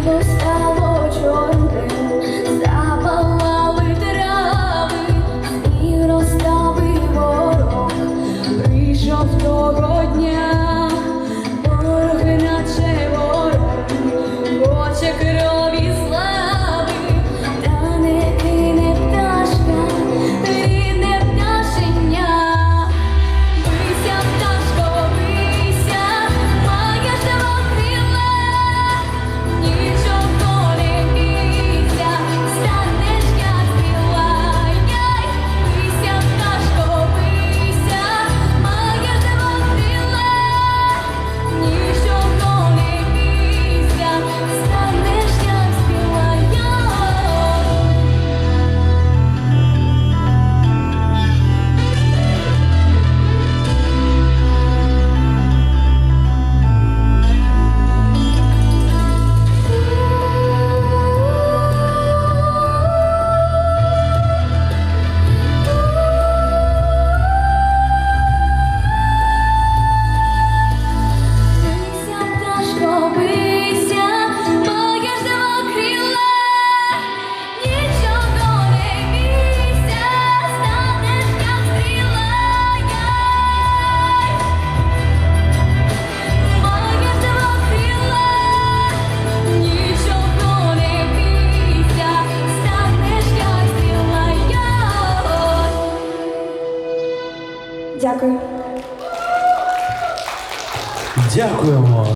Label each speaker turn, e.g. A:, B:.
A: Стало чорним. Дякую.
B: Дякуємо.